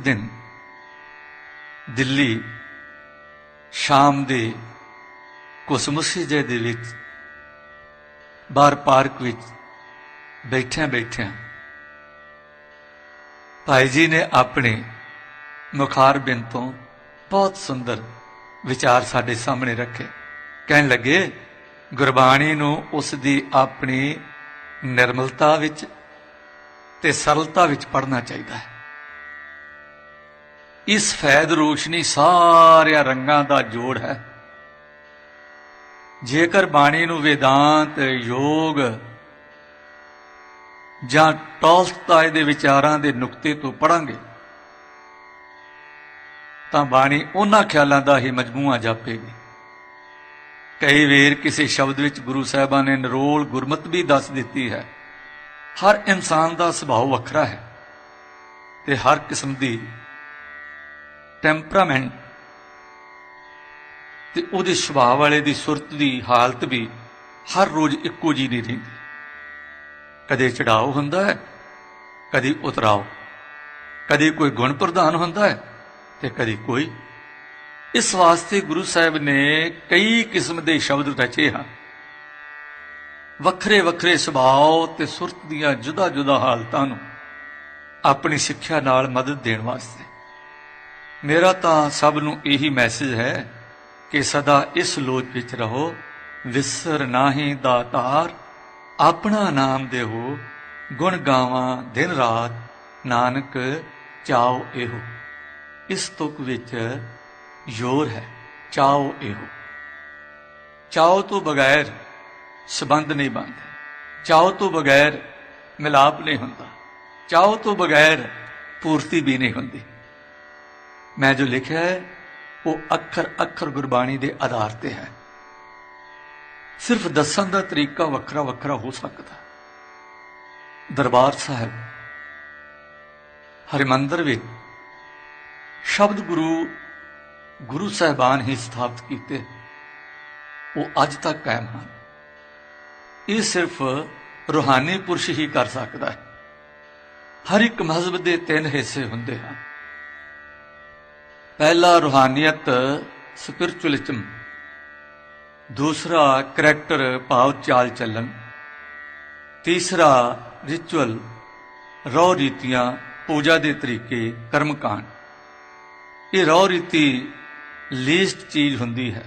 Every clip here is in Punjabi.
ਦਿਨ ਦਿੱਲੀ ਸ਼ਾਮ ਦੇ ਕੁਸਮੁਸੀ ਜੇ ਦੇ ਵਿੱਚ ਬਾਹਰ ਪਾਰਕ ਵਿੱਚ ਬੈਠਿਆਂ ਬੈਠਿਆਂ ਭਾਈ ਜੀ ਨੇ ਆਪਣੇ ਮੁਖਾਰ ਬਿੰਦ ਤੋਂ ਬਹੁਤ ਸੁੰਦਰ ਵਿਚਾਰ ਸਾਡੇ ਸਾਹਮਣੇ ਰੱਖੇ। ਕਹਿਣ ਲੱਗੇ, ਗੁਰਬਾਣੀ ਨੂੰ ਉਸ ਦੀ ਆਪਣੀ ਨਿਰਮਲਤਾ ਵਿੱਚ ਤੇ ਸਰਲਤਾ ਵਿੱਚ ਪੜ੍ਹਨਾ ਚਾਹੀਦਾ ਹੈ। ਇਸ ਫੈਦ ਰੋਸ਼ਨੀ ਸਾਰਿਆਂ ਰੰਗਾਂ ਦਾ ਜੋੜ ਹੈ। ਜੇਕਰ ਬਾਣੀ ਨੂੰ ਵੇਦਾਂਤ, ਯੋਗ ਜਾਂ ਟੋਲਸਟਾਏ ਦੇ ਵਿਚਾਰਾਂ ਦੇ ਨੁਕਤੇ ਤੋਂ ਪੜਾਂਗੇ ਤਾਂ ਬਾਣੀ ਉਹਨਾਂ ਖਿਆਲਾਂ ਦਾ ਹੀ ਮਜਮੂਆ ਜਾਪੇਗੀ। ਕਈ ਵੇਰ ਕਿਸੇ ਸ਼ਬਦ ਵਿੱਚ ਗੁਰੂ ਸਾਹਿਬਾਨ ਨੇ ਨਿਰੋਲ ਗੁਰਮਤ ਵੀ ਦੱਸ ਦਿੱਤੀ ਹੈ, ਹਰ ਇਨਸਾਨ ਦਾ ਸੁਭਾਅ ਵੱਖਰਾ ਹੈ ਤੇ ਹਰ ਕਿਸਮ ਦੀ ਟੈਂਪਰਾਮੈਂਟ ਤੇ ਉਹਦੇ ਸੁਭਾਅ ਵਾਲੇ ਦੀ ਸੁਰਤ ਦੀ ਹਾਲਤ ਵੀ ਹਰ ਰੋਜ਼ ਇੱਕੋ ਜੀ ਨਹੀਂ ਰਹਿੰਦੀ ਕਦੇ ਚੜਾਓ ਹੁੰਦਾ ਹੈ, ਕਦੇ ਉਤਰਾਓ। ਕਦੇ ਕੋਈ ਗੁਣ ਪ੍ਰਧਾਨ ਹੁੰਦਾ ਹੈ ਤੇ ਕਦੇ ਕੋਈ। ਇਸ ਵਾਸਤੇ ਗੁਰੂ ਸਾਹਿਬ ਨੇ ਕਈ ਕਿਸਮ ਦੇ ਸ਼ਬਦ ਰਚੇ ਹਨ। ਵੱਖਰੇ ਵੱਖਰੇ ਸੁਭਾਅ ਤੇ ਸੁਰਤ ਦੀਆਂ ਜੁਦਾ ਜੁਦਾ ਹਾਲਤਾਂ ਨੂੰ ਆਪਣੀ ਸਿੱਖਿਆ ਨਾਲ ਮਦਦ ਦੇਣ ਵਾਸਤੇ। ਮੇਰਾ ਤਾਂ ਸਭ ਨੂੰ ਇਹੀ ਮੈਸੇਜ ਹੈ ਕਿ ਸਦਾ ਇਸ ਲੋਚ ਵਿੱਚ ਰਹੋ, ਵਿਸਰ ਨਾਹੀ ਦਾਤਾਰ, ਆਪਣਾ ਨਾਮ ਦੇਹੋ, ਗੁਣ ਗਾਵਾਂ ਦਿਨ ਰਾਤ, ਨਾਨਕ ਚਾਓ ਇਹੋ। ਇਸ ਤੁਕ ਵਿੱਚ ਜ਼ੋਰ ਹੈ ਚਾਓ ਇਹੋ। ਚਾਓ ਤੋਂ ਬਗੈਰ ਸਬੰਧ ਨਹੀਂ ਬਣਦੇ। ਚਾਓ ਤੋਂ ਬਗੈਰ ਮਿਲਾਪ ਨਹੀਂ ਹੁੰਦਾ। ਚਾਓ ਤੋਂ ਬਗੈਰ ਪੂਰਤੀ ਵੀ ਨਹੀਂ ਹੁੰਦੀ। ਮੈਂ ਜੋ ਲਿਖਿਆ ਹੈ, ਉਹ ਅੱਖਰ ਅੱਖਰ ਗੁਰਬਾਣੀ ਦੇ ਆਧਾਰ ਤੇ ਹੈ। ਸਿਰਫ ਦੱਸਣ ਦਾ ਤਰੀਕਾ ਵੱਖਰਾ ਵੱਖਰਾ ਹੋ ਸਕਦਾ ਦਰਬਾਰ ਸਾਹਿਬ, ਹਰਿਮੰਦਰ ਵਿੱਚ ਸ਼ਬਦ ਗੁਰੂ ਗੁਰੂ ਸਾਹਿਬਾਨ ਹੀ ਸਥਾਪਿਤ ਕੀਤੇ। ਉਹ ਅੱਜ ਤੱਕ ਕਾਇਮ ਹਨ। ਇਹ ਸਿਰਫ ਰੂਹਾਨੀ ਪੁਰਸ਼ ਹੀ ਕਰ ਸਕਦਾ ਹੈ। ਹਰ ਇੱਕ ਮਜ਼ਹਬ ਦੇ ਤਿੰਨ ਹਿੱਸੇ ਹੁੰਦੇ ਹਨ। ਪਹਿਲਾ ਰੂਹਾਨੀਅਤ ਸਪਿਰਚੁਅਲਿਜ਼ਮ। ਦੂਸਰਾ ਕਰੈਕਟਰ ਭਾਵ ਚਾਲ ਚੱਲਣ। ਤੀਸਰਾ ਰਿਚੁਅਲ ਰੋ ਰੀਤੀਆਂ, ਪੂਜਾ ਦੇ ਤਰੀਕੇ, ਕਰਮਕਾਂਡ। ਇਹ ਰੋ ਰੀਤੀ ਲੀਸਟ ਚੀਜ਼ ਹੁੰਦੀ ਹੈ,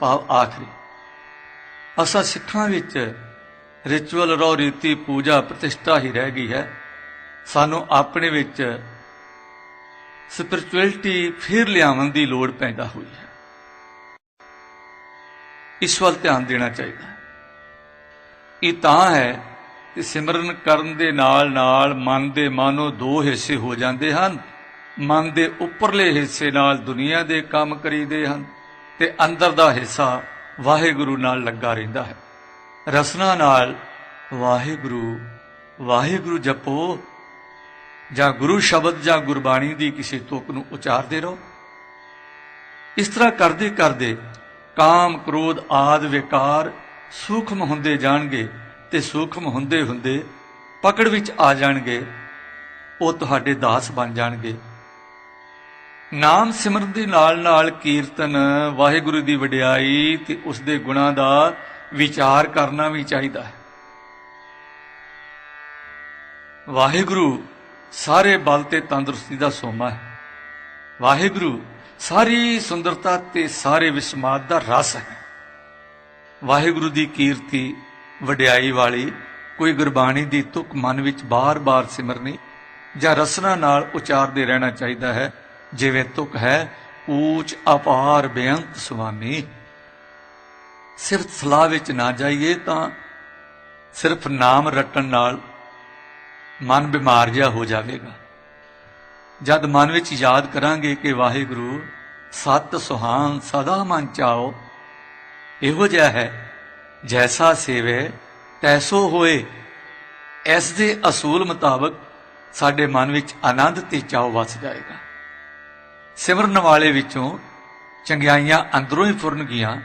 ਭਾਵ ਆਖਰੀ। ਅਸਾਂ ਸਿੱਖਾਂ ਵਿੱਚ ਰਿਚੁਅਲ ਰੋ ਰੀਤੀ, ਪੂਜਾ, ਪ੍ਰਤਿਸ਼ਠਾ ਹੀ ਰਹਿ ਗਈ ਹੈ। ਸਾਨੂੰ ਆਪਣੇ ਵਿੱਚ ਸਪਿਰਚੁਅਲਿਟੀ ਫਿਰ ਲਿਆਉਣ ਦੀ ਲੋੜ ਪੈਦਾ ਹੋਈ ਹੈ। ਇਸ ਵੱਲ ਧਿਆਨ ਦੇਣਾ ਚਾਹੀਦਾ ਹੈ। ਇਹ ਤਾਂ ਹੈ ਕਿ ਸਿਮਰਨ ਕਰਨ ਦੇ ਨਾਲ ਨਾਲ ਮਨ ਦੇ ਮਾਨੋ ਦੋ ਹਿੱਸੇ ਹੋ ਜਾਂਦੇ ਹਨ। ਮਨ ਦੇ ਉੱਪਰਲੇ ਹਿੱਸੇ ਨਾਲ ਦੁਨੀਆ ਦੇ ਕੰਮ ਕਰੀਦੇ ਹਨ ਤੇ ਅੰਦਰ ਦਾ ਹਿੱਸਾ ਵਾਹਿਗੁਰੂ ਨਾਲ ਲੱਗਾ ਰਹਿੰਦਾ ਹੈ। ਰਸਨਾ ਨਾਲ, ਵਾਹਿਗੁਰੂ ਵਾਹਿਗੁਰੂ ਜਪੋ। ਜਾਂ ਗੁਰੂ ਸ਼ਬਦ ਜਾਂ ਗੁਰਬਾਣੀ ਦੀ ਕਿਸੇ ਤੁਕ ਨੂੰ ਉਚਾਰਦੇ ਰਹੋ। ਇਸ ਤਰ੍ਹਾਂ ਕਰਦੇ ਕਰਦੇ ਕਾਮ, ਕ੍ਰੋਧ, ਆਦ, ਵਿਕਾਰ ਸੂਖਮ ਹੁੰਦੇ ਜਾਣਗੇ ਤੇ ਸੂਖਮ ਹੁੰਦੇ ਹੁੰਦੇ ਪਕੜ ਵਿੱਚ ਆ ਜਾਣਗੇ, ਉਹ ਤੁਹਾਡੇ ਦਾਸ ਬਣ ਜਾਣਗੇ। ਨਾਮ ਸਿਮਰਨ ਦੇ ਨਾਲ ਨਾਲ ਕੀਰਤਨ, ਵਾਹਿਗੁਰੂ ਦੀ ਵਡਿਆਈ ਤੇ ਉਸ ਦੇ ਗੁਣਾਂ ਦਾ ਵਿਚਾਰ ਕਰਨਾ ਵੀ ਚਾਹੀਦਾ ਹੈ। ਵਾਹਿਗੁਰੂ ਸਾਰੇ ਬਲ ਤੇ ਤੰਦਰੁਸਤੀ ਦਾ ਸੋਮਾ ਹੈ। ਵਾਹਿਗੁਰੂ, ਸਾਰੀ ਸੁੰਦਰਤਾ ਤੇ ਸਾਰੇ ਵਿਸਮਾਦ ਦਾ ਰਸ ਹੈ। ਵਾਹਿਗੁਰੂ ਦੀ ਕੀਰਤੀ, ਵਡਿਆਈ ਵਾਲੀ ਕੋਈ ਗੁਰਬਾਣੀ ਦੀ ਤੁਕ ਮਨ ਵਿੱਚ ਬਾਰ-ਬਾਰ ਸਿਮਰਨੀ ਜਾਂ ਰਸਨਾ ਨਾਲ ਉਚਾਰਦੇ ਰਹਿਣਾ ਚਾਹੀਦਾ ਹੈ, ਜਿਵੇਂ ਤੁਕ ਹੈ, ਊਚ, ਅਪਾਰ, ਬੇਅੰਤ ਸੁਆਮੀ ਸਿਰਫ ਸਲਾਹ ਵਿੱਚ ਨਾ ਜਾਈਏ ਤਾਂ ਸਿਰਫ ਨਾਮ ਰਟਣ ਨਾਲ ਮਨ ਬਿਮਾਰ ਜਿਹਾ ਹੋ ਜਾਵੇਗਾ। ਜਦ ਮਨ ਵਿੱਚ ਯਾਦ ਕਰਾਂਗੇ ਕਿ ਵਾਹਿਗੁਰੂ, ਸਤ ਸੁਹਾਨ ਸਦਾ ਮਨ ਚਾਓ। ਇਹੋ ਜਿਹਾ ਹੈ, ਜੈਸਾ ਸੇਵੇ, ਤੈਸੋ ਹੋਏ। ਇਸ ਦੇ ਅਸੂਲ ਮੁਤਾਬਕ ਸਾਡੇ ਮਨ ਵਿੱਚ ਆਨੰਦ ਤੇ ਚਾਉ ਵਸ ਜਾਏਗਾ। ਸਿਮਰਨ ਵਾਲੇ ਵਿੱਚੋਂ ਚੰਗਿਆਈਆਂ ਅੰਦਰੋਂ ਹੀ ਫੁਰਨਗੀਆਂ,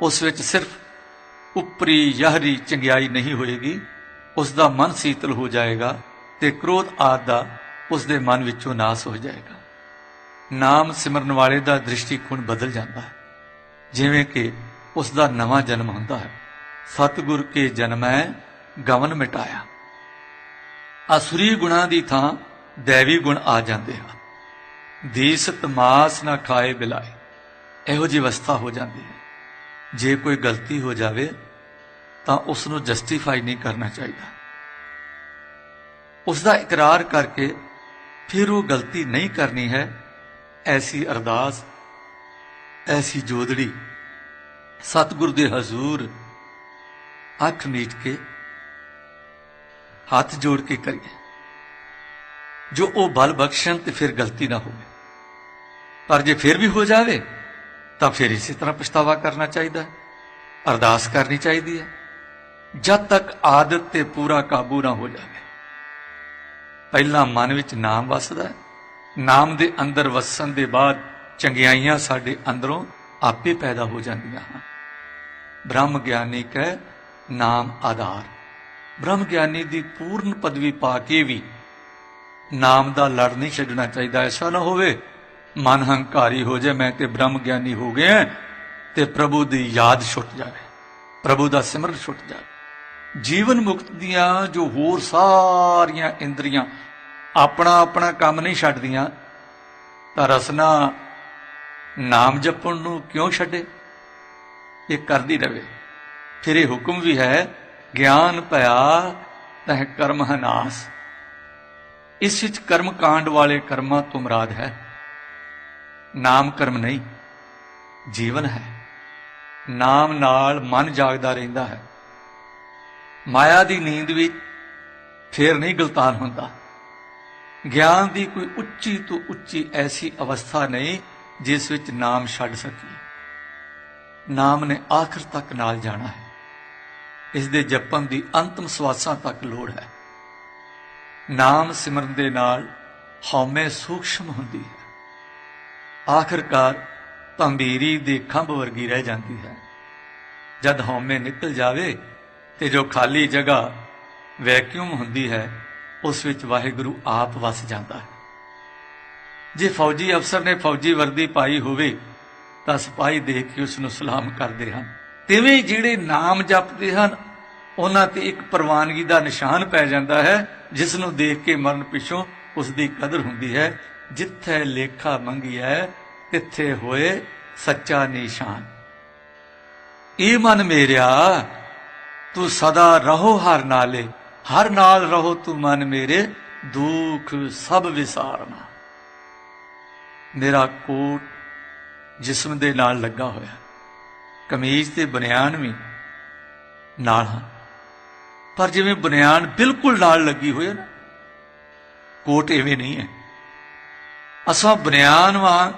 ਉਸ ਵਿੱਚ ਸਿਰਫ ਉਪਰੀ ਯਹਰੀ ਚੰਗਿਆਈ ਨਹੀਂ ਹੋਏਗੀ। ਉਸ ਦਾ ਮਨ ਸੀਤਲ ਹੋ ਜਾਏਗਾ ਤੇ ਕ੍ਰੋਧ ਆਦ ਦਾ ਉਸ ਦੇ ਮਨ ਵਿੱਚੋਂ ਨਾਸ ਹੋ ਜਾਏਗਾ। ਨਾਮ ਸਿਮਰਨ ਵਾਲੇ ਦਾ ਦ੍ਰਿਸ਼ਟੀਕੋਣ ਬਦਲ ਜਾਂਦਾ ਹੈ। ਜਿਵੇਂ ਕਿ ਉਸ ਦਾ ਨਵਾਂ ਜਨਮ ਹੁੰਦਾ ਹੈ। ਸਤਿਗੁਰ ਕੇ ਜਨਮੈ ਗਵਨ ਮਿਟਾਇਆ। ਅਸੁਰੀ ਗੁਣਾ ਦੀ ਥਾਂ ਦੇਵੀ ਗੁਣ ਆ ਜਾਂਦੇ ਹਨ। ਦੀਸਤ ਤਮਾਸ ਨਾ ਖਾਏ ਬਿਲਾਏ। ਇਹੋ ਜਿਹੀ ਅਵਸਥਾ ਹੋ ਜਾਂਦੀ ਹੈ। ਜੇ ਕੋਈ ਗਲਤੀ ਹੋ ਜਾਵੇ ਤਾਂ ਉਸ ਨੂੰ ਜਸਟੀਫਾਈ ਨਹੀਂ ਕਰਨਾ ਚਾਹੀਦਾ। ਉਸ ਦਾ ਇਕਰਾਰ ਕਰਕੇ ਫਿਰ ਉਹ ਗਲਤੀ ਨਹੀਂ ਕਰਨੀ ਹੈ, ਐਸੀ ਅਰਦਾਸ, ਐਸੀ ਜੋਦੜੀ, ਸਤਿਗੁਰ ਦੇ ਹਜ਼ੂਰ ਅੱਖ ਮੀਟ ਕੇ ਹੱਥ ਜੋੜ ਕੇ ਕਰੀਏ, ਜੋ ਉਹ ਬਲ ਬਖਸ਼ਣ ਤੇ ਫਿਰ ਗਲਤੀ ਨਾ ਹੋਵੇ। ਪਰ ਜੇ ਫਿਰ ਵੀ ਹੋ ਜਾਵੇ, ਤਾਂ ਫਿਰ ਇਸੇ ਤਰ੍ਹਾਂ ਪਛਤਾਵਾ ਕਰਨਾ ਚਾਹੀਦਾ ਅਰਦਾਸ ਕਰਨੀ ਚਾਹੀਦੀ ਹੈ। ਜਦ ਤੱਕ ਆਦਤ ਤੇ ਪੂਰਾ ਕਾਬੂ ਨਾ ਹੋ ਜਾਵੇ। ਪਹਿਲਾਂ ਮਨ ਵਿੱਚ ਨਾਮ ਵਸਦਾ ਹੈ। ਨਾਮ ਦੇ ਅੰਦਰ ਵਸਣ ਦੇ ਬਾਅਦ ਚੰਗਿਆਈਆਂ ਸਾਡੇ ਅੰਦਰੋਂ ਆਪੇ ਪੈਦਾ ਹੋ ਜਾਂਦੀਆਂ ਹਨ। ਬ੍ਰਹਮ ਗਿਆਨੀ ਕੈ ਨਾਮ ਆਧਾਰ। ਬ੍ਰਹਮ ਗਿਆਨੀ ਦੀ ਪੂਰਨ ਪਦਵੀ ਪਾ ਕੇ ਵੀ ਨਾਮ ਦਾ ਲੜ ਨਹੀਂ ਛੱਡਣਾ ਚਾਹੀਦਾ, ਐਸਾ ਨਾ ਹੋਵੇ, ਮਨ ਹੰਕਾਰੀ ਹੋ ਜਾਏ, ਮੈਂ ਤੇ ਬ੍ਰਹਮ ਗਿਆਨੀ ਹੋ ਗਿਆ ਤੇ ਪ੍ਰਭੂ ਦੀ ਯਾਦ ਛੁੱਟ ਜਾਵੇ, ਪ੍ਰਭੂ ਦਾ ਸਿਮਰਨ ਛੁੱਟ ਜਾਵੇ। ਜੀਵਨ ਮੁਕਤ ਦੀਆਂ ਜੋ ਹੋਰ ਸਾਰੀਆਂ ਇੰਦਰੀਆਂ ਆਪਣਾ ਆਪਣਾ ਕੰਮ ਨਹੀਂ ਛੱਡਦੀਆਂ, ਤਾਂ ਰਸਨਾ ਨਾਮ ਜਪਣ ਨੂੰ ਕਿਉਂ ਛੱਡੇ? ਇਹ ਕਰਦੀ ਰਵੇ। ਫਿਰ ਇਹ ਹੁਕਮ ਵੀ ਹੈ, ਗਿਆਨ ਭਇਆ ਤਹ ਕਰਮ ਹਨਾਸ ਇਸ ਵਿੱਚ ਕਰਮ ਕਾਂਡ ਵਾਲੇ ਕਰਮਾਂ ਤੋਂ ਮਰਾਦ ਹੈ। ਨਾਮ ਕਰਮ ਨਹੀਂ, ਜੀਵਨ ਹੈ। ਨਾਮ ਨਾਲ ਮਨ ਜਾਗਦਾ ਰਹਿੰਦਾ ਹੈ। ਮਾਇਆ ਦੀ ਨੀਂਦ ਵਿੱਚ ਫੇਰ ਨਹੀਂ ਗਲਤਾਨ ਹੁੰਦਾ। ਗਿਆਨ ਦੀ ਕੋਈ ਉੱਚੀ ਤੋਂ ਉੱਚੀ ਐਸੀ ਅਵਸਥਾ ਨਹੀਂ ਜਿਸ ਵਿੱਚ ਨਾਮ ਛੱਡ ਸਕੀ ਨਾਮ ਨੇ ਆਖਰ ਤੱਕ ਨਾਲ ਜਾਣਾ ਹੈ। ਇਸ ਦੇ ਜਪਣ ਦੀ ਅੰਤਮ ਸਵਾਸਾਂ ਤੱਕ ਲੋੜ ਹੈ। ਨਾਮ ਸਿਮਰਨ ਦੇ ਨਾਲ ਹਉਮੈ ਸੂਖਸ਼ਮ ਹੁੰਦੀ ਹੈ। ਆਖਰਕਾਰ ਤੰਬੀਰੀ ਦੇ ਖੰਭ ਵਰਗੀ ਰਹਿ ਜਾਂਦੀ ਹੈ। ਜਦ ਹਉਮੈ ਨਿਕਲ ਜਾਵੇ ਤੇ ਜੋ ਖਾਲੀ ਜਗ੍ਹਾ ਵੈਕਿਊਮ ਹੁੰਦੀ ਹੈ, ਉਸ ਵਿੱਚ ਵਾਹਿਗੁਰੂ ਆਪ ਵਸ ਜਾਂਦਾ ਹੈ। ਜੇ ਫੌਜੀ ਅਫਸਰ ਨੇ ਫੌਜੀ ਵਰਦੀ ਪਾਈ ਹੋਵੇ, ਤਾਂ ਸਿਪਾਹੀ ਦੇਖ ਕੇ ਉਸ ਨੂੰ ਸਲਾਮ ਕਰਦੇ ਹਨ। ਤਿਵੇਂ ਜਿਹੜੇ ਨਾਮ ਜਪਦੇ ਹਨ, ਉਹਨਾਂ ਤੇ ਇੱਕ ਪ੍ਰਵਾਨਗੀ ਦਾ ਨਿਸ਼ਾਨ ਪੈ ਜਾਂਦਾ ਹੈ ਜਿਸ ਨੂੰ ਦੇਖ ਕੇ ਮਰਨ ਪਿਛੋਂ ਉਸ ਦੀ ਕਦਰ ਹੁੰਦੀ ਹੈ, ਜਿੱਥੇ ਲੇਖਾ ਮੰਗੀ ਹੈ ਤਿੱਥੇ ਹੋਏ ਸੱਚਾ ਨਿਸ਼ਾਨ। ਇਹ ਮਨ ਮੇਰਿਆ ਤੂੰ ਸਦਾ ਰਹੋ ਹਰ ਨਾਲੇ, ਹਰ ਨਾਲ ਰਹੋ ਤੂੰ ਮਨ ਮੇਰੇ, ਦੁੱਖ ਸਭ ਵਿਸਾਰਨਾ। ਮੇਰਾ ਕੋਟ ਜਿਸਮ ਦੇ ਨਾਲ ਲੱਗਾ ਹੋਇਆ ਕਮੀਜ਼ ਤੇ ਬਨਿਆਨ ਵੀ ਨਾਲ ਹਨ। ਪਰ ਜਿਵੇਂ ਬਨਿਆਨ ਬਿਲਕੁਲ ਨਾਲ ਲੱਗੀ ਹੋਈ ਹੈ ਨਾ, ਕੋਟ ਐਵੇਂ ਨਹੀਂ ਹੈ। ਅਸਾਂ ਬਨਿਆਨ ਵਾਂ,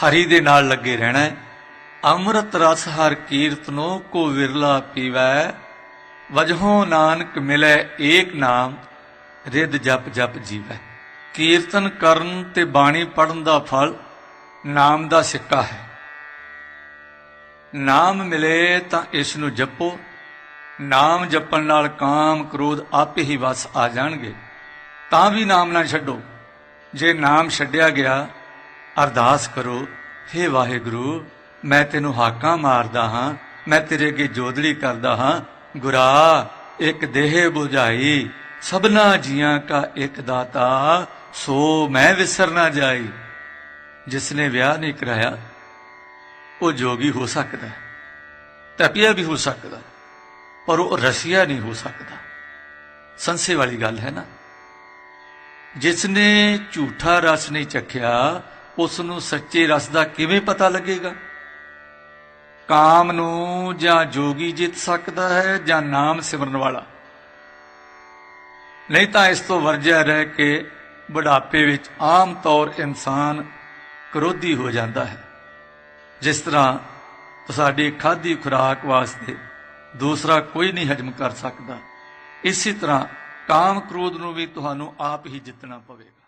ਹਰੀ ਦੇ ਨਾਲ ਲੱਗੇ ਰਹਿਣਾ ਹੈ। ਅੰਮ੍ਰਿਤ ਰਸ ਹਰ ਕੀਰਤਨੋ ਕੋ ਵਿਰਲਾ ਪੀਵੈ ਵਜਹੋਂ ਨਾਨਕ ਮਿਲੇ ਏਕ ਨਾਮ ਰਿਦ ਜਪ ਜਪ ਜੀਵੈ। ਕੀਰਤਨ ਕਰਨ ਤੇ ਬਾਣੀ ਪੜਨ ਦਾ ਫਲ ਨਾਮ ਦਾ ਸਿੱਕਾ ਹੈ। ਨਾਮ ਮਿਲੇ ਤਾਂ ਇਸ ਨੂੰ ਜਪੋ, ਨਾਮ ਜਪਣ ਨਾਲ ਕਾਮ ਕ੍ਰੋਧ ਆਪੇ ਹੀ ਵਸ ਆ ਜਾਣਗੇ। ਤਾਂ ਵੀ ਨਾਮ ਨਾ ਛੱਡੋ। ਜੇ ਨਾਮ ਛੱਡਿਆ ਗਿਆ, ਅਰਦਾਸ ਕਰੋ, ਹੇ ਵਾਹਿਗੁਰੂ, ਮੈਂ ਤੈਨੂੰ ਹਾਕਾਂ ਮਾਰਦਾ ਹਾਂ, ਮੈਂ ਤੇਰੇ ਅੱਗੇ ਜੋਦੜੀ ਕਰਦਾ ਹਾਂ ਗੁਰਾ, ਇੱਕ ਦੇਹ 부ਝਾਈ ਸਭਨਾ ਜੀਆਂ ਕਾ ਇੱਕ ਦਾਤਾ, ਸੋ ਮੈਂ ਵਿਸਰ ਨਾ ਜਾਈ। ਜਿਸ ਨੇ ਵਿਆਹ ਨਹੀਂ ਕਰਾਇਆ, ਉਹ ਜੋਗੀ ਹੋ ਸਕਦਾ ਹੈ, ਤਪੀਆ ਵੀ ਹੋ ਸਕਦਾ ਪਰ ਉਹ ਰਸੀਆ ਨਹੀਂ ਹੋ ਸਕਦਾ। ਸੰਸੇ ਵਾਲੀ ਗੱਲ ਹੈ ਨਾ, ਜਿਸ ਨੇ ਝੂਠਾ ਰਸ ਨਹੀਂ ਚੱਖਿਆ, ਉਸ ਨੂੰ ਸੱਚੇ ਰਸ ਦਾ ਕਿਵੇਂ ਪਤਾ ਲੱਗੇਗਾ? ਕਾਮ ਨੂੰ ਜਾਂ ਜੋਗੀ ਜਿੱਤ ਸਕਦਾ ਹੈ ਜਾਂ ਨਾਮ ਸਿਮਰਨ ਵਾਲਾ। ਨਹੀਂ ਤਾਂ ਇਸ ਤੋਂ ਵਰਜਿਆ ਰਹਿ ਕੇ ਬੁਢਾਪੇ ਵਿੱਚ ਆਮ ਤੌਰ ਇਨਸਾਨ ਕਰੋਧੀ ਹੋ ਜਾਂਦਾ ਹੈ। ਜਿਸ ਤਰ੍ਹਾਂ ਸਾਡੀ ਖਾਦੀ ਖੁਰਾਕ ਵਾਸਤੇ ਦੂਸਰਾ ਕੋਈ ਨਹੀਂ ਹਜਮ ਕਰ ਸਕਦਾ। ਇਸੇ ਤਰ੍ਹਾਂ ਕਾਮ ਕ੍ਰੋਧ ਨੂੰ ਵੀ ਤੁਹਾਨੂੰ ਆਪ ਹੀ ਜਿੱਤਣਾ ਪਵੇਗਾ।